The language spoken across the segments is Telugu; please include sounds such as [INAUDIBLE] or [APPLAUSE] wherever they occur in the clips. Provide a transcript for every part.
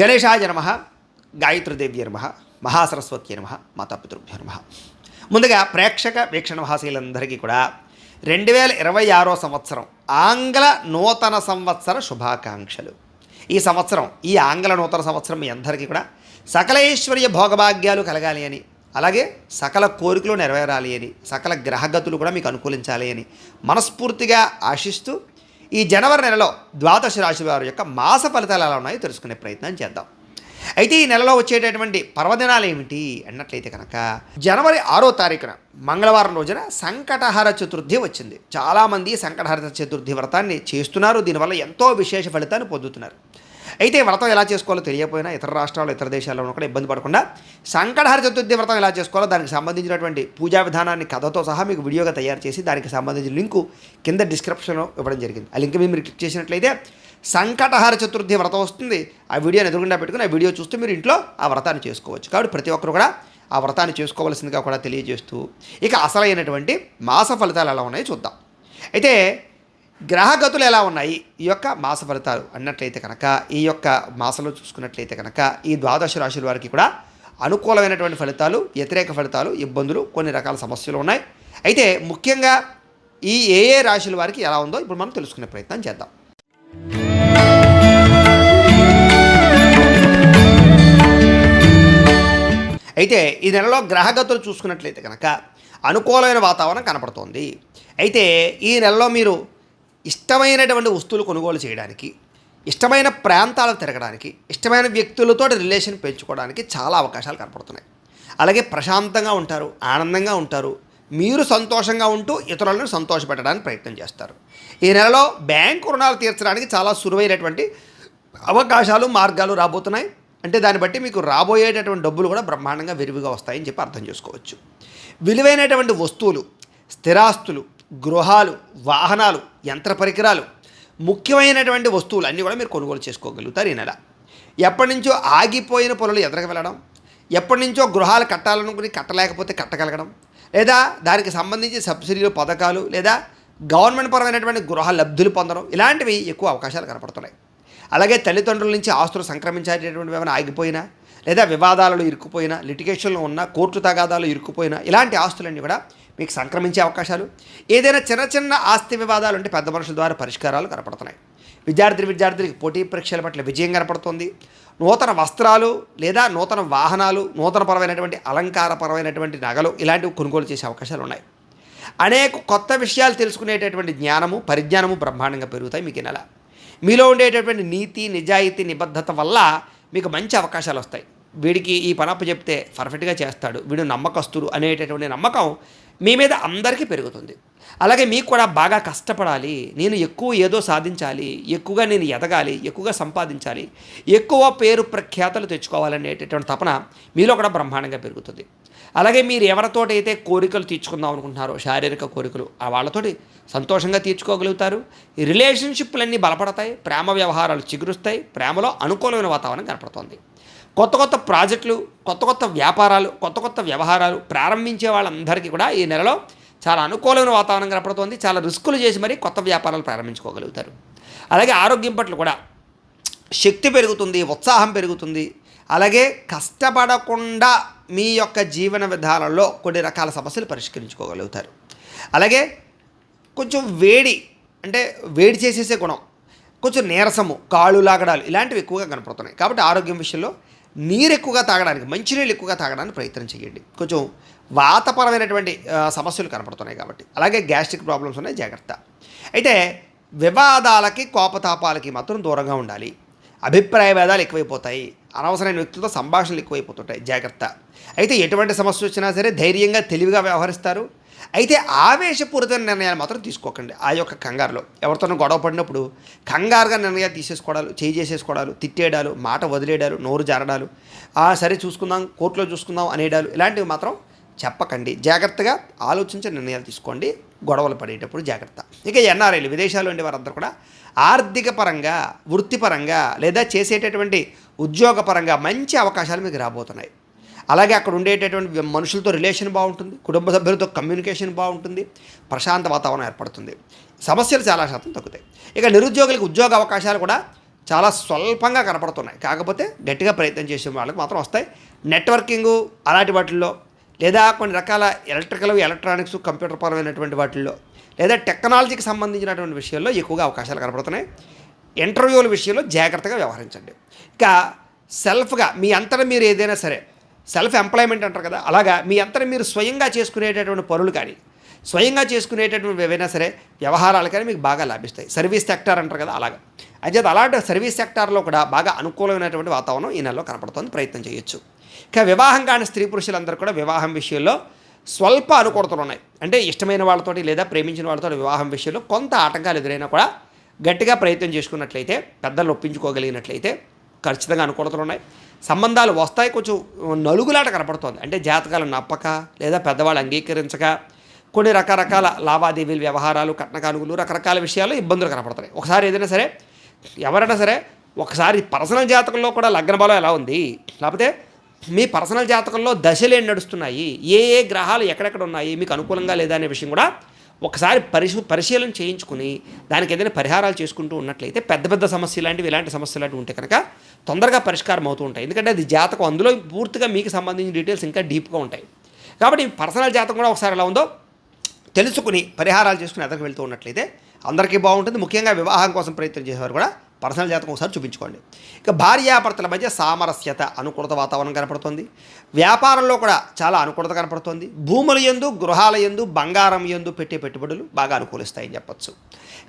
గణేశాయ నమ గాయత్రీదేవ్య నమ మహాసరస్వతి నమ మాతాపితృభ్య నమ. ముందుగా ప్రేక్షక వీక్షణవాసీలందరికీ కూడా రెండు వేల ఇరవై ఆరో సంవత్సరం ఆంగ్ల నూతన సంవత్సర శుభాకాంక్షలు. ఈ సంవత్సరం ఈ ఆంగ్ల నూతన సంవత్సరం మీ అందరికీ కూడా సకల ఐశ్వర్య భోగభాగ్యాలు కలగాలి అని అలాగే సకల కోరికలు నెరవేరాలి అని సకల గ్రహగతులు కూడా మీకు అనుకూలించాలి అని మనస్ఫూర్తిగా ఆశిస్తూ ఈ జనవరి నెలలో ద్వాదశ రాశి వారి యొక్క మాస ఫలితాలు ఎలా ఉన్నాయో తెలుసుకునే ప్రయత్నం చేద్దాం. అయితే ఈ నెలలో వచ్చేటటువంటి పర్వదినాలు ఏమిటి అన్నట్లయితే కనుక జనవరి ఆరో తారీఖున మంగళవారం రోజున సంకటహర చతుర్థి వచ్చింది. చాలామంది సంకటహర చతుర్థి వ్రతాన్ని చేస్తున్నారు. దీనివల్ల ఎంతో విశేష ఫలితాన్ని పొందుతున్నారు. అయితే వ్రతం ఎలా చేసుకోవాలో తెలియకపోయినా ఇతర రాష్ట్రాల్లో ఇతర దేశాల్లో కూడా ఇబ్బంది పడకుండా సంకటహర చతుర్థి వ్రతం ఎలా చేసుకోవాలో దానికి సంబంధించినటువంటి పూజా విధానాన్ని కథతో సహా మీకు వీడియోగా తయారు చేసి దానికి సంబంధించిన లింకు కింద డిస్క్రిప్షన్లో ఇవ్వడం జరిగింది. ఆ లింక్ మీరు క్లిక్ చేసినట్లయితే సంకటహార చతుర్థి వ్రతం వస్తుంది. ఆ వీడియోని ఎదురుగుండా పెట్టుకుని ఆ వీడియో చూస్తూ మీరు ఇంట్లో ఆ వ్రతాన్ని చేసుకోవచ్చు. కాబట్టి ప్రతి ఒక్కరు కూడా ఆ వ్రతాన్ని చేసుకోవాల్సిందిగా కూడా తెలియజేస్తూ ఇక అసలైనటువంటి మాస ఫలితాలు ఎలా ఉన్నాయో చూద్దాం. అయితే గ్రహగతులు ఎలా ఉన్నాయి? ఈ యొక్క మాస ఫలితాలు అన్నట్లయితే కనుక ఈ యొక్క మాసంలో చూసుకున్నట్లయితే కనుక ఈ ద్వాదశ రాశుల వారికి కూడా అనుకూలమైనటువంటి ఫలితాలు వ్యతిరేక ఫలితాలు ఇబ్బందులు కొన్ని రకాల సమస్యలు ఉన్నాయి. అయితే ముఖ్యంగా ఈ ఏ ఏ రాశుల వారికి ఎలా ఉందో ఇప్పుడు మనం తెలుసుకునే ప్రయత్నం చేద్దాం. అయితే ఈ నెలలో గ్రహగతులు చూసుకున్నట్లయితే కనుక అనుకూలమైన వాతావరణం కనపడుతోంది. అయితే ఈ నెలలో మీరు ఇష్టమైనటువంటి వస్తువులు కొనుగోలు చేయడానికి ఇష్టమైన ప్రాంతాలకు తిరగడానికి ఇష్టమైన వ్యక్తులతో రిలేషన్ పెంచుకోవడానికి చాలా అవకాశాలు కనపడుతున్నాయి. అలాగే ప్రశాంతంగా ఉంటారు ఆనందంగా ఉంటారు మీరు సంతోషంగా ఉంటూ ఇతరులను సంతోషపెట్టడానికి ప్రయత్నం చేస్తారు. ఈ నెలలో బ్యాంకు రుణాలు తీర్చడానికి చాలా సులువైనటువంటి అవకాశాలు మార్గాలు రాబోతున్నాయి. అంటే దాన్ని బట్టి మీకు రాబోయేటటువంటి డబ్బులు కూడా బ్రహ్మాండంగా విరివిగా వస్తాయని చెప్పి అర్థం చేసుకోవచ్చు. విలువైనటువంటి వస్తువులు స్థిరాస్తులు గృహాలు వాహనాలు యంత్ర పరికరాలు ముఖ్యమైనటువంటి వస్తువులు అన్నీ కూడా మీరు కొనుగోలు చేసుకోగలుగుతారు ఈ నెల. ఎప్పటి నుంచో ఆగిపోయిన పనులు ఎదరక వెళ్ళడం ఎప్పటి నుంచో గృహాలు కట్టాలనుకుని కట్టలేకపోతే కట్టగలగడం లేదా దానికి సంబంధించి సబ్సిడీలు పథకాలు లేదా గవర్నమెంట్ పరమైనటువంటి గృహ లబ్ధులు పొందడం ఇలాంటివి ఎక్కువ అవకాశాలు కనపడుతున్నాయి. అలాగే తల్లిదండ్రుల నుంచి ఆస్తులు సంక్రమించేటటువంటి ఏమైనా ఆగిపోయినా లేదా వివాదాలలో ఇరుక్కుపోయినా లిటిగేషన్లో ఉన్న కోర్టు తగాదాలు ఇరుక్కుపోయినా ఇలాంటి ఆస్తులన్నీ కూడా మీకు సంక్రమించే అవకాశాలు. ఏదైనా చిన్న చిన్న ఆస్తి వివాదాలు అంటే పెద్ద మనుషుల ద్వారా పరిష్కారాలు కనపడుతున్నాయి. విద్యార్థి విద్యార్థులకి పోటీ పరీక్షల పట్ల విజయం కనపడుతుంది. నూతన వస్త్రాలు లేదా నూతన వాహనాలు నూతనపరమైనటువంటి అలంకారపరమైనటువంటి నగలు ఇలాంటివి కొనుగోలు చేసే అవకాశాలు ఉన్నాయి. అనేక కొత్త విషయాలు తెలుసుకునేటటువంటి జ్ఞానము పరిజ్ఞానము బ్రహ్మాండంగా పెరుగుతాయి మీకు నెల. మీలో ఉండేటటువంటి నీతి నిజాయితీ నిబద్ధత వల్ల మీకు మంచి అవకాశాలు వస్తాయి. వీడికి ఈ పనప్ప చెప్తే పర్ఫెక్ట్గా చేస్తాడు. వీడు నమ్మకస్తుడు అనేటటువంటి నమ్మకం మీ మీద అందరికీ పెరుగుతుంది. అలాగే మీకు కూడా బాగా కష్టపడాలి. నేను ఎక్కువ ఏదో సాధించాలి. ఎక్కువగా నేను ఎదగాలి. ఎక్కువగా సంపాదించాలి. ఎక్కువ పేరు ప్రఖ్యాతలు తెచ్చుకోవాలనేటటువంటి తపన మీలో కూడా బ్రహ్మాండంగా పెరుగుతుంది. అలాగే మీరు ఎవరితోటైతే కోరికలు తీర్చుకుందాం అనుకుంటున్నారో శారీరక కోరికలు ఆ వాళ్ళతోటి సంతోషంగా తీర్చుకోగలుగుతారు. రిలేషన్షిప్లన్నీ బలపడతాయి. ప్రేమ వ్యవహారాలు చిగురుస్తాయి. ప్రేమలో అనుకూలమైన వాతావరణం కనపడుతుంది. కొత్త కొత్త ప్రాజెక్టులు కొత్త కొత్త వ్యాపారాలు కొత్త కొత్త వ్యవహారాలు ప్రారంభించే వాళ్ళందరికీ కూడా ఈ నెలలో చాలా అనుకూలమైన వాతావరణం కనపడుతోంది. చాలా రిస్కులు చేసి మరీ కొత్త వ్యాపారాలు ప్రారంభించుకోగలుగుతారు. అలాగే ఆరోగ్యం పట్ల కూడా శక్తి పెరుగుతుంది ఉత్సాహం పెరుగుతుంది. అలాగే కష్టపడకుండా మీ యొక్క జీవన విధానంలో కొన్ని రకాల సమస్యలు పరిష్కరించుకోగలుగుతారు. అలాగే కొంచెం వేడి అంటే వేడి చేసేసే గుణం కొంచెం నీరసము కాళ్ళు లాగడాలు ఇలాంటివి ఎక్కువగా కనపడుతున్నాయి. కాబట్టి ఆరోగ్యం విషయంలో నీరు ఎక్కువగా తాగడానికి మంచినీళ్ళు ఎక్కువగా తాగడానికి ప్రయత్నం చేయండి. కొంచెం వాతపరమైనటువంటి సమస్యలు కనపడుతున్నాయి కాబట్టి. అలాగే గ్యాస్ట్రిక్ ప్రాబ్లమ్స్ ఉన్నాయి జాగ్రత్త. అయితే వివాదాలకి కోపతాపాలకి మాత్రం దూరంగా ఉండాలి. అభిప్రాయ భేదాలు ఎక్కువైపోతాయి. అనవసరమైన వ్యక్తులతో సంభాషణలు ఎక్కువైపోతుంటాయి. జాగ్రత్త. అయితే ఎటువంటి సమస్య వచ్చినా సరే ధైర్యంగా తెలివిగా వ్యవహరిస్తారు. అయితే ఆవేశపూరితమైన నిర్ణయాలు మాత్రం తీసుకోకండి. ఆ యొక్క కంగారులో. ఎవరితోనో గొడవ పడినప్పుడు కంగారుగా నిర్ణయాలు తీసేసుకోవడాలు చేయి చేసేసుకోవడాలు తిట్టేయడాలు మాట వదిలేయడాలు నోరు జారడాలు "ఆ, సరే చూసుకుందాం కోర్టులో చూసుకుందాం అనేడాలు ఇలాంటివి మాత్రం చెప్పకండి. జాగ్రత్తగా ఆలోచించి నిర్ణయాలు తీసుకోండి. గొడవలు పడేటప్పుడు జాగ్రత్త. ఇక ఎన్ఆర్ఐలు విదేశాల్లో ఉండే వారందరూ కూడా ఆర్థిక పరంగా వృత్తిపరంగా లేదా చేసేటటువంటి ఉద్యోగపరంగా మంచి అవకాశాలు మీకు రాబోతున్నాయి. అలాగే అక్కడ ఉండేటటువంటి మనుషులతో రిలేషన్ బాగుంటుంది కుటుంబ సభ్యులతో కమ్యూనికేషన్ బాగుంటుంది ప్రశాంత వాతావరణం ఏర్పడుతుంది. సమస్యలు చాలా శాతం తగ్గుతాయి. ఇక నిరుద్యోగులకు ఉద్యోగ అవకాశాలు కూడా చాలా స్వల్పంగా కనపడుతున్నాయి. కాకపోతే గట్టిగా ప్రయత్నం చేసే వాళ్ళకి మాత్రం వస్తాయి. నెట్వర్కింగు అలాంటి వాటిల్లో లేదా కొన్ని రకాల ఎలక్ట్రికల్ ఎలక్ట్రానిక్స్ కంప్యూటర్ పరమైనటువంటి వాటిల్లో లేదా టెక్నాలజీకి సంబంధించినటువంటి విషయాల్లో ఎక్కువగా అవకాశాలు కనపడుతున్నాయి. ఇంటర్వ్యూల విషయంలో జాగ్రత్తగా వ్యవహరించండి. ఇక సెల్ఫ్గా మీ అంతటా మీరు ఏదైనా సరే సెల్ఫ్ ఎంప్లాయ్మెంట్ అంటారు కదా అలాగా మీ అంతా మీరు స్వయంగా చేసుకునేటటువంటి పనులు కానీ స్వయంగా చేసుకునేటటువంటి ఏవైనా సరే వ్యవహారాలు కానీ మీకు బాగా లాభిస్తాయి. సర్వీస్ సెక్టార్ అంటారు కదా అలాగా. అయితే అలాంటి సర్వీస్ సెక్టార్లో కూడా బాగా అనుకూలమైనటువంటి వాతావరణం ఈ నెలలో కనపడుతోంది ప్రయత్నం చేయొచ్చు. ఇక వివాహం కాని స్త్రీ పురుషులందరూ కూడా వివాహం విషయంలో స్వల్ప అనుకూలతలు ఉన్నాయి. అంటే ఇష్టమైన వాళ్ళతోటి లేదా ప్రేమించిన వాళ్ళతో వివాహం విషయంలో కొంత ఆటంకాలు ఎదురైనా కూడా గట్టిగా ప్రయత్నం చేసుకున్నట్లయితే పెద్దలు ఒప్పించుకోగలిగినట్లయితే ఖచ్చితంగా అనుకూలతలు ఉన్నాయి. సంబంధాలు వస్తాయి కొంచెం నలుగులాట కనపడుతోంది. అంటే జాతకాలు నప్పక లేదా పెద్దవాళ్ళు అంగీకరించక కొన్ని రకరకాల లావాదేవీలు వ్యవహారాలు కట్నకానుగులు రకరకాల విషయాలు ఇబ్బందులు కనపడుతున్నాయి ఒకసారి ఏదైనా సరే ఎవరైనా సరే ఒకసారి పర్సనల్ జాతకంలో కూడా లగ్న బలం ఎలా ఉంది? లేకపోతే మీ పర్సనల్ జాతకంలో దశలు ఏం నడుస్తున్నాయి? ఏ ఏ గ్రహాలు ఎక్కడెక్కడ ఉన్నాయి? మీకు అనుకూలంగా లేదా అనే విషయం కూడా ఒకసారి పరిశు పరిశీలన చేయించుకుని దానికి ఏదైనా పరిహారాలు చేసుకుంటూ ఉన్నట్లయితే పెద్ద పెద్ద సమస్యలు లాంటివి ఇలాంటి సమస్యలు లాంటివి ఉంటే కనుక తొందరగా పరిష్కారం అవుతూ ఉంటాయి. ఎందుకంటే అది జాతకం అందులో పూర్తిగా మీకు సంబంధించిన డీటెయిల్స్ ఇంకా డీప్గా ఉంటాయి. కాబట్టి పర్సనల్ జాతకం కూడా ఒకసారి ఎలా ఉందో తెలుసుకుని పరిహారాలు చేసుకుని ఎదరికి వెళ్తూ ఉన్నట్లయితే అందరికీ బాగుంటుంది. ముఖ్యంగా వివాహం కోసం ప్రయత్నం చేసేవారు కూడా పర్సనల్ జాతకం ఒకసారి చూపించుకోండి. ఇక భార్యాభర్తల మధ్య సామరస్యత అనుకూలత వాతావరణం కనపడుతుంది. వ్యాపారంలో కూడా చాలా అనుకూలత కనపడుతుంది. భూముల ఎందు గృహాల ఎందు బంగారం ఎందు పెట్టే పెట్టుబడులు బాగా అనుకూలిస్తాయని చెప్పచ్చు.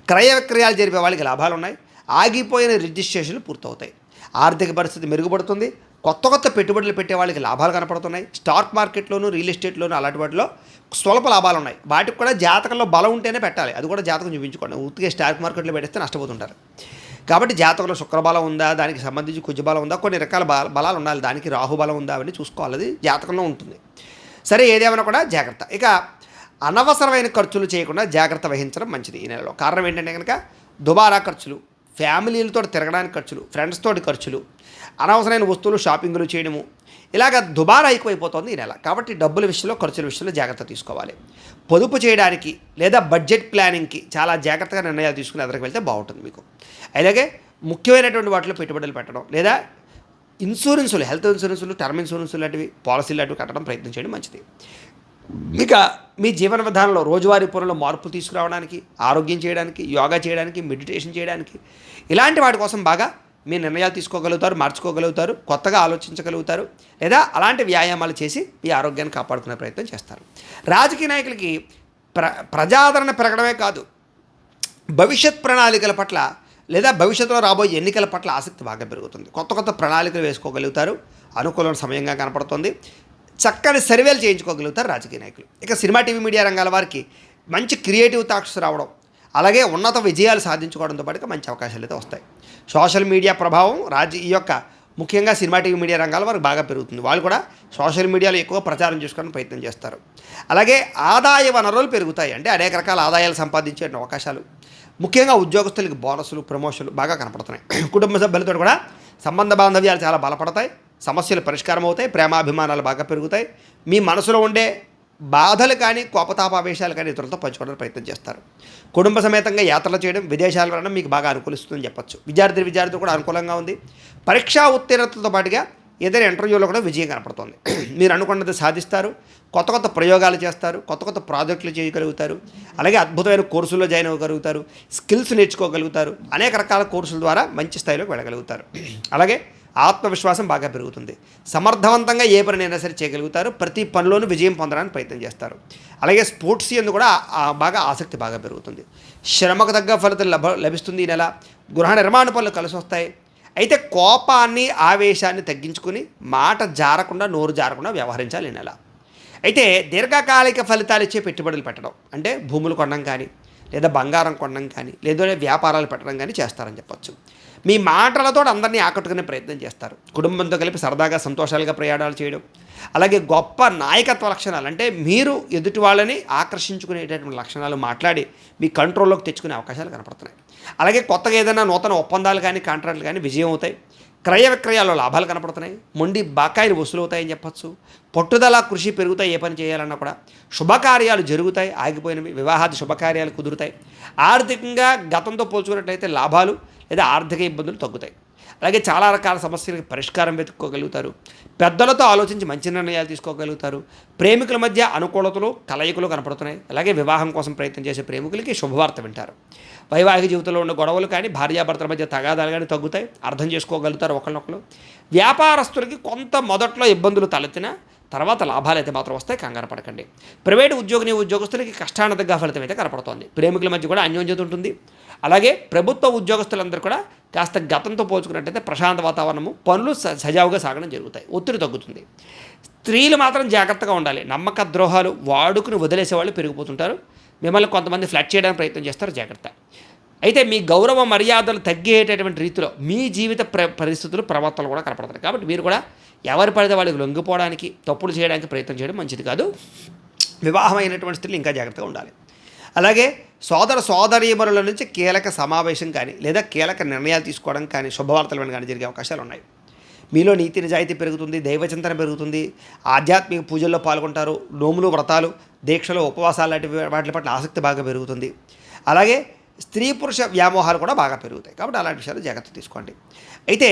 క్రయ విక్రయాలు జరిపే వాళ్ళకి లాభాలు ఉన్నాయి. ఆగిపోయిన రిజిస్ట్రేషన్లు పూర్తవుతాయి. ఆర్థిక పరిస్థితి మెరుగుపడుతుంది. కొత్త కొత్త పెట్టుబడులు పెట్టే వాళ్ళకి లాభాలు కనపడుతున్నాయి. స్టాక్ మార్కెట్లోను రియల్ ఎస్టేట్లోను అలాంటి వాటిలో స్వల్ప లాభాలు ఉన్నాయి. వాటికి కూడా జాతకంలో బలం ఉంటేనే పెట్టాలి. అది కూడా జాతకం చూపించుకోండి. ఉత్తిగా స్టాక్ మార్కెట్లో పెడితే నష్టపోతుంటారు. కాబట్టి జాతకంలో శుక్రబలం ఉందా దానికి సంబంధించి కుజబలం ఉందా కొన్ని రకాల బలాలు ఉండాలి. దానికి రాహుబలం ఉందా అవన్నీ చూసుకోవాలి. అది జాతకంలో ఉంటుంది. సరే ఏదేమైనా కూడా జాగ్రత్త. ఇక అనవసరమైన ఖర్చులు చేయకుండా జాగ్రత్త వహించడం మంచిది ఈ నెలలో. కారణం ఏంటంటే కనుక దుబారా ఖర్చులు ఫ్యామిలీలతో తిరగడానికి ఖర్చులు ఫ్రెండ్స్ తోటి ఖర్చులు అనవసరమైన వస్తువులు షాపింగ్లు చేయడము. ఇలాగ దుబారా ఎక్కువైపోతుంది ఈ నెల. కాబట్టి డబ్బుల విషయంలో ఖర్చుల విషయంలో జాగ్రత్త తీసుకోవాలి. పొదుపు చేయడానికి లేదా బడ్జెట్ ప్లానింగ్కి చాలా జాగ్రత్తగా నిర్ణయాలు తీసుకుని ఎదురుకు వెళ్తే బాగుంటుంది మీకు. అలాగే ముఖ్యమైనటువంటి వాటిలో పెట్టుబడులు పెట్టడం లేదా ఇన్సూరెన్సులు హెల్త్ ఇన్సూరెన్సులు టర్మ్ ఇన్సూరెన్సులు లాంటివి పాలసీలు లాంటివి కట్టడం ప్రయత్నం చేయడం మంచిది. ఇక మీ జీవన విధానంలో రోజువారీ పనుల్లో మార్పులు తీసుకురావడానికి ఆరోగ్యం చేయడానికి యోగా చేయడానికి మెడిటేషన్ చేయడానికి ఇలాంటి వాటి కోసం బాగా మీ నిర్ణయాలు తీసుకోగలుగుతారు మార్చుకోగలుగుతారు కొత్తగా ఆలోచించగలుగుతారు లేదా అలాంటి వ్యాయామాలు చేసి మీ ఆరోగ్యాన్ని కాపాడుకునే ప్రయత్నం చేస్తారు. రాజకీయ నాయకులకి ప్ర ప్రజాదరణ పెరగడమే కాదు భవిష్యత్ ప్రణాళికల పట్ల లేదా భవిష్యత్తులో రాబోయే ఎన్నికల పట్ల ఆసక్తి బాగా పెరుగుతుంది. కొత్త కొత్త ప్రణాళికలు వేసుకోగలుగుతారు అనుకూలమైన సమయంగా కనపడుతుంది. చక్కని సర్వేలు చేయించుకోగలుగుతారు రాజకీయ నాయకులు. ఇక సినిమా టీవీ మీడియా రంగాల వారికి మంచి క్రియేటివ్ థాట్స్ రావడం అలాగే ఉన్నత విజయాలు సాధించుకోవడంతో పాటుగా మంచి అవకాశాలు అయితే వస్తాయి. సోషల్ మీడియా ప్రభావం రాజ ఈ యొక్క ముఖ్యంగా సినిమా టీవీ మీడియా రంగాల వారికి బాగా పెరుగుతుంది. వాళ్ళు కూడా సోషల్ మీడియాలో ఎక్కువ ప్రచారం చేసుకోవడానికి ప్రయత్నం చేస్తారు. అలాగే ఆదాయ వనరులు పెరుగుతాయి. అంటే అనేక రకాల ఆదాయాలు సంపాదించే అవకాశాలు. ముఖ్యంగా ఉద్యోగస్తులకి బోనసులు ప్రమోషన్లు బాగా కనపడుతున్నాయి. కుటుంబ సభ్యులతో కూడా సంబంధ బాంధవ్యాలు చాలా బలపడతాయి. సమస్యలు పరిష్కారం అవుతాయి ప్రేమాభిమానాలు బాగా పెరుగుతాయి. మీ మనసులో ఉండే బాధలు కానీ కోపతాపావేశాలు కానీ ఇతరులతో పంచుకోవడానికి ప్రయత్నం చేస్తారు. కుటుంబ సమేతంగా యాత్రలు చేయడం విదేశాలు వెళ్ళడం మీకు బాగా అనుకూలిస్తుందని చెప్పొచ్చు. విద్యార్థి విద్యార్థులు కూడా అనుకూలంగా ఉంది. పరీక్షా ఉత్తీర్ణతతో పాటుగా ఏదైనా ఇంటర్వ్యూలో కూడా విజయం కనపడుతుంది. [CLEARS THROAT] మీరు అనుకున్నది సాధిస్తారు. కొత్త కొత్త ప్రయోగాలు చేస్తారు. కొత్త కొత్త ప్రాజెక్టులు చేయగలుగుతారు. అలాగే అద్భుతమైన కోర్సుల్లో జాయిన్ అవ్వగలుగుతారు. స్కిల్స్ నేర్చుకోగలుగుతారు. అనేక రకాల కోర్సుల ద్వారా మంచి స్థాయిలోకి వెళ్ళగలుగుతారు. [CLEARS THROAT] అలాగే ఆత్మవిశ్వాసం బాగా పెరుగుతుంది. సమర్థవంతంగా ఏ పనినైనా సరే చేయగలుగుతారు. ప్రతి పనిలోనూ విజయం పొందడానికి ప్రయత్నం చేస్తారు. అలాగే స్పోర్ట్స్ ఎందు కూడా బాగా ఆసక్తి బాగా పెరుగుతుంది. శ్రమకు తగ్గ ఫలితం లభ లభిస్తుంది ఈ నెల. గృహ నిర్మాణ పనులు కలిసి వస్తాయి. అయితే కోపాన్ని ఆవేశాన్ని తగ్గించుకుని మాట జారకుండా నోరు జారకుండా వ్యవహరించాలి ఈ నెల. అయితే దీర్ఘకాలిక ఫలితాలు ఇచ్చే పెట్టుబడులు పెట్టడం. అంటే భూములు కొనడం కానీ లేదా బంగారం కొనడం కానీ లేదా వ్యాపారాలు పెట్టడం కానీ చేస్తారని చెప్పచ్చు. మీ మాటలతో అందరినీ ఆకట్టుకునే ప్రయత్నం చేస్తారు. కుటుంబంతో కలిపి సరదాగా సంతోషాలుగా ప్రయాణాలు చేయడం. అలాగే గొప్ప నాయకత్వ లక్షణాలు అంటే మీరు ఎదుటి వాళ్ళని ఆకర్షించుకునేటటువంటి లక్షణాలు మాట్లాడి మీ కంట్రోల్లోకి తెచ్చుకునే అవకాశాలు కనపడుతున్నాయి. అలాగే కొత్తగా ఏదైనా నూతన ఒప్పందాలు కానీ కాంట్రాక్ట్లు కానీ విజయం అవుతాయి. క్రయ విక్రయాల్లో లాభాలు కనపడుతున్నాయి. మొండి బకాయిలు వసూలవుతాయని చెప్పచ్చు. పట్టుదల కృషి పెరుగుతాయి ఏ పని చేయాలన్నా కూడా. శుభకార్యాలు జరుగుతాయి ఆగిపోయినవి. వివాహాది శుభకార్యాలు కుదురుతాయి. ఆర్థికంగా గతంతో పోల్చుకున్నట్లయితే లాభాలు లేదా ఆర్థిక ఇబ్బందులు తగ్గుతాయి. అలాగే చాలా రకాల సమస్యలకు పరిష్కారం వెతుక్కోగలుగుతారు. పెద్దలతో ఆలోచించి మంచి నిర్ణయాలు తీసుకోగలుగుతారు. ప్రేమికుల మధ్య అనుకూలతలు కలయికలు కనపడుతున్నాయి. అలాగే వివాహం కోసం ప్రయత్నం చేసే ప్రేమికులకి శుభవార్త వింటారు. వైవాహిక జీవితంలో ఉన్న గొడవలు కానీ భార్యాభర్తల మధ్య తగాదాలు కానీ తగ్గుతాయి. అర్థం చేసుకోగలుగుతారు ఒకరినొకరు వ్యాపారస్తులకి కొంత మొదట్లో ఇబ్బందులు తలెత్తినా తర్వాత లాభాలు అయితే మాత్రం వస్తాయి. కంగారు పడకండి. ప్రైవేటు ఉద్యోగిని ఉద్యోగస్తులకి కష్టానతగా ఫలితం అయితే కనపడుతోంది. ప్రేమికుల మధ్య కూడా అన్యోన్యత ఉంటుంది. అలాగే ప్రభుత్వ ఉద్యోగస్తులందరూ కూడా కాస్త గతంతో పోల్చుకున్నట్టయితే ప్రశాంత వాతావరణము పనులు స- సజావుగా సాగడం జరుగుతాయి. ఒత్తిడి తగ్గుతుంది. స్త్రీలు మాత్రం జాగ్రత్తగా ఉండాలి. నమ్మక ద్రోహాలు వాడుకుని వదిలేసే వాళ్ళు పెరిగిపోతుంటారు. మిమ్మల్ని కొంతమంది ఫ్లాట్ చేయడానికి ప్రయత్నం చేస్తారు. జాగ్రత్త. అయితే మీ గౌరవ మర్యాదలు తగ్గేటటువంటి రీతిలో మీ జీవిత ప్ర పరిస్థితులు ప్రవర్తనలు కూడా కనపడతాయి. కాబట్టి మీరు కూడా ఎవరి పడితే వాళ్ళకి లొంగిపోవడానికి తప్పులు చేయడానికి ప్రయత్నం చేయడం మంచిది కాదు. వివాహమైనటువంటి స్త్రీలు ఇంకా జాగ్రత్తగా ఉండాలి. అలాగే సోదర సోదరీమరుల నుంచి కీలక సమావేశం కానీ లేదా కీలక నిర్ణయాలు తీసుకోవడం కానీ శుభవార్తలు వినడం కానీ జరిగే అవకాశాలు ఉన్నాయి. మీలో నీతి నిజాయితీ పెరుగుతుంది దైవచింతన పెరుగుతుంది ఆధ్యాత్మిక పూజల్లో పాల్గొంటారు నోములు వ్రతాలు దీక్షలు ఉపవాసాలు లాంటి వాటి పట్ల ఆసక్తి బాగా పెరుగుతుంది. అలాగే స్త్రీ పురుష వ్యామోహాలు కూడా బాగా పెరుగుతాయి. కాబట్టి అలాంటి విషయాలు జాగ్రత్త తీసుకోండి. అయితే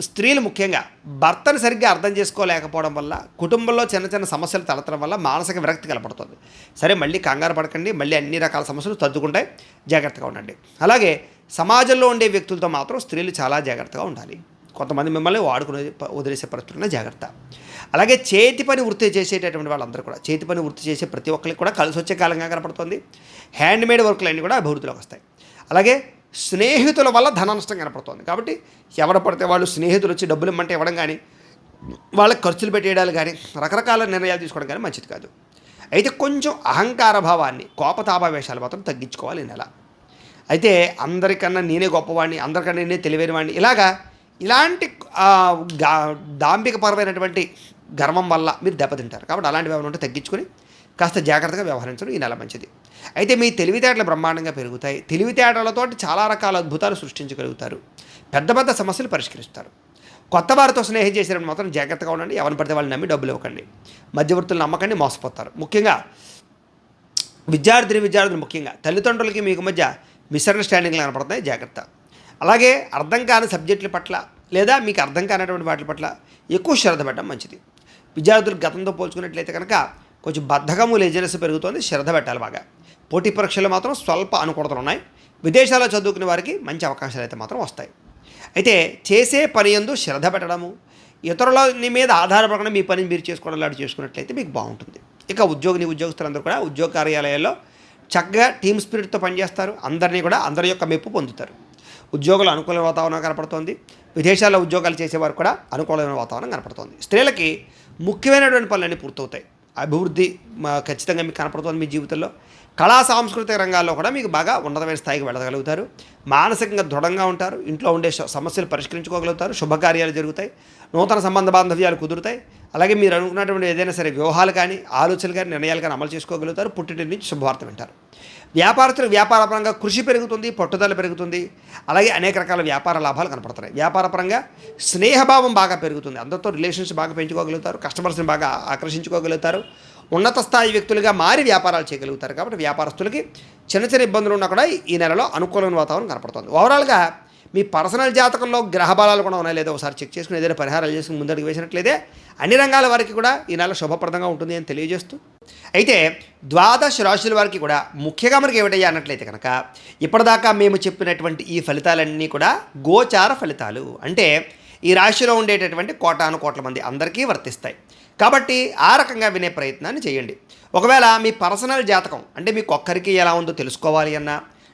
స్త్రీలు ముఖ్యంగా భర్తను సరిగ్గా అర్థం చేసుకోలేకపోవడం వల్ల కుటుంబంలో చిన్న చిన్న సమస్యలు తలెత్తడం వల్ల మానసిక విరక్తి కలపడుతుంది సరే మళ్ళీ కంగారు పడకండి. మళ్ళీ అన్ని రకాల సమస్యలు తద్దుకుంటాయి. జాగ్రత్తగా ఉండండి. అలాగే సమాజంలో ఉండే వ్యక్తులతో మాత్రం స్త్రీలు చాలా జాగ్రత్తగా ఉండాలి. కొంతమంది మిమ్మల్ని వాడుకునే వదిలేసే పరిస్థితుల్లో జాగ్రత్త. అలాగే చేతి పని వృత్తి చేసేటటువంటి వాళ్ళందరూ కూడా చేతి పని వృత్తి చేసే ప్రతి ఒక్కరికి కూడా కలిసి వచ్చే కాలంగా కనపడుతుంది. హ్యాండ్ మేడ్ కూడా అభివృద్ధిలోకి వస్తాయి. అలాగే స్నేహితుల వల్ల ధన నష్టం కనపడుతుంది. కాబట్టి ఎవరు పడితే వాళ్ళు స్నేహితులు వచ్చి డబ్బులు ఇమ్మంటే ఇవ్వడం కానీ వాళ్ళకి ఖర్చులు పెట్టేయడాలు కానీ రకరకాల నిర్ణయాలు తీసుకోవడం కానీ మంచిది కాదు. అయితే కొంచెం అహంకార భావాన్ని కోపతాపావేశాలు మాత్రం తగ్గించుకోవాలి నెల. అయితే అందరికన్నా నేనే గొప్పవాడిని అందరికన్నా నేనే తెలివైన వాడిని ఇలాగా ఇలాంటి దాంభికపరమైనటువంటి గర్వం వల్ల మీరు దెబ్బతింటారు. కాబట్టి అలాంటివి ఏమైనా ఉంటే తగ్గించుకొని కాస్త జాగ్రత్తగా వ్యవహరించడం ఈ నెల మంచిది. అయితే మీ తెలివితేటలు బ్రహ్మాండంగా పెరుగుతాయి. తెలివితేటలతో చాలా రకాల అద్భుతాలు సృష్టించగలుగుతారు. పెద్ద పెద్ద సమస్యలు పరిష్కరిస్తారు. కొత్త వారితో స్నేహం చేసినప్పుడు మాత్రం జాగ్రత్తగా ఉండండి. ఎవరిని పడితే వాళ్ళు నమ్మి డబ్బులు ఇవ్వకండి. మధ్యవర్తులు నమ్మకండి మోసపోతారు. ముఖ్యంగా విద్యార్థిని విద్యార్థులు ముఖ్యంగా తల్లిదండ్రులకి మీకు మధ్య మిస్అండర్స్టాండింగ్లు కనపడతాయి జాగ్రత్త. అలాగే అర్థం కాని సబ్జెక్టుల పట్ల లేదా మీకు అర్థం కానటువంటి వాటి పట్ల ఎక్కువ శ్రద్ధ పెట్టడం మంచిది. విద్యార్థులు గతంతో పోల్చుకున్నట్లయితే కనుక కొంచెం బద్ధకము లేజినెస్ పెరుగుతోంది శ్రద్ధ పెట్టాలి బాగా. పోటీ పరీక్షలు మాత్రం స్వల్ప అనుకూలతలు ఉన్నాయి. విదేశాల్లో చదువుకునే వారికి మంచి అవకాశాలు అయితే మాత్రం వస్తాయి. అయితే చేసే పని ఎందు శ్రద్ధ పెట్టడము ఇతరుల మీద ఆధారపడకుండా మీ పని మీరు చేసుకోవడం లాంటి చేసుకున్నట్లయితే మీకు బాగుంటుంది. ఇక ఉద్యోగిని ఉద్యోగస్తులందరూ కూడా ఉద్యోగ కార్యాలయాల్లో చక్కగా టీమ్ స్పిరిట్తో పనిచేస్తారు. అందరినీ కూడా అందరి యొక్క మెప్పు పొందుతారు. ఉద్యోగుల అనుకూల వాతావరణం కనపడుతోంది. విదేశాల్లో ఉద్యోగాలు చేసేవారు కూడా అనుకూలమైన వాతావరణం కనపడుతోంది. స్త్రీలకి ముఖ్యమైనటువంటి పనులన్నీ పూర్తవుతాయి. అభివృద్ధి మా ఖచ్చితంగా మీకు కనపడుతుంది మీ జీవితంలో. కళా సాంస్కృతిక రంగాల్లో కూడా మీకు బాగా ఉన్నతమైన స్థాయికి వెళ్ళగలుగుతారు. మానసికంగా దృఢంగా ఉంటారు. ఇంట్లో ఉండే సమస్యలు పరిష్కరించుకోగలుగుతారు. శుభకార్యాలు జరుగుతాయి. నూతన సంబంధ బాంధవ్యాలు కుదురుతాయి. అలాగే మీరు అనుకున్నటువంటి ఏదైనా సరే వ్యూహాలు కానీ ఆలోచనలు కానీ నిర్ణయాలు కానీ అమలు చేసుకోగలుగుతారు. పుట్టింటి నుంచి శుభవార్త వింటారు. వ్యాపారస్తులు వ్యాపారపరంగా కృషి పెరుగుతుంది పట్టుదల పెరుగుతుంది. అలాగే అనేక రకాల వ్యాపార లాభాలు కనపడుతున్నాయి. వ్యాపారపరంగా స్నేహభావం బాగా పెరుగుతుంది. అందరితో రిలేషన్స్ బాగా పెంచుకోగలుగుతారు కస్టమర్స్ని బాగా ఆకర్షించుకోగలుగుతారు. ఉన్నత స్థాయి వ్యక్తులుగా మారి వ్యాపారాలు చేయగలుగుతారు. కాబట్టి వ్యాపారస్తులకి చిన్న చిన్న ఇబ్బందులు ఉన్నా కూడా ఈ నెలలో అనుకూలమైన వాతావరణం కనపడుతుంది. ఓవరాల్గా మీ పర్సనల్ జాతకంలో గ్రహ బలాలు కూడా ఉన్నాయి లేదో ఒకసారి చెక్ చేసుకుని ఏదైనా పరిహారాలు చేసుకుని ముందడుగు వేసినట్లయితే అన్ని రంగాల వారికి కూడా ఈ నెల శుభప్రదంగా ఉంటుంది అని తెలియజేస్తూ. అయితే ద్వాదశ రాశుల వారికి కూడా ముఖ్యంగా మనకి ఏమిటయ్యా అన్నట్లయితే కనుక ఇప్పటిదాకా మేము చెప్పినటువంటి ఈ ఫలితాలన్నీ కూడా గోచార ఫలితాలు. అంటే ఈ రాశిలో ఉండేటటువంటి కోటాను కోట్ల మంది అందరికీ వర్తిస్తాయి. కాబట్టి ఆ రకంగా వినే ప్రయత్నాన్ని చేయండి. ఒకవేళ మీ పర్సనల్ జాతకం అంటే మీకు ఒక్కరికి ఎలా ఉందో తెలుసుకోవాలి అన్నా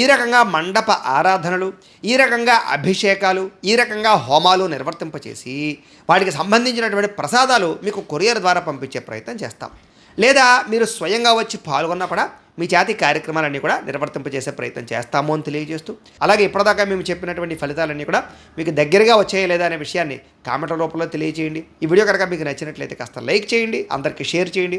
ఈ రకంగా మండప ఆరాధనలు ఈ రకంగా అభిషేకాలు ఈ రకంగా హోమాలు నిర్వర్తింపచేసి వాటికి సంబంధించినటువంటి ప్రసాదాలు మీకు కొరియర్ ద్వారా పంపించే ప్రయత్నం చేస్తాం. లేదా మీరు స్వయంగా వచ్చి పాల్గొన్నా కూడా మీ జాతి కార్యక్రమాలన్నీ కూడా నిర్వర్తింపజేసే ప్రయత్నం చేస్తాము అని తెలియజేస్తూ అలాగే ఇప్పటిదాకా మేము చెప్పినటువంటి ఫలితాలన్నీ కూడా మీకు దగ్గరగా వచ్చాయా లేదా అనే విషయాన్ని కామెంట్ రూపంలో తెలియజేయండి ఈ వీడియో కనుక మీకు నచ్చినట్లయితే కాస్త లైక్ చేయండి అందరికీ షేర్ చేయండి.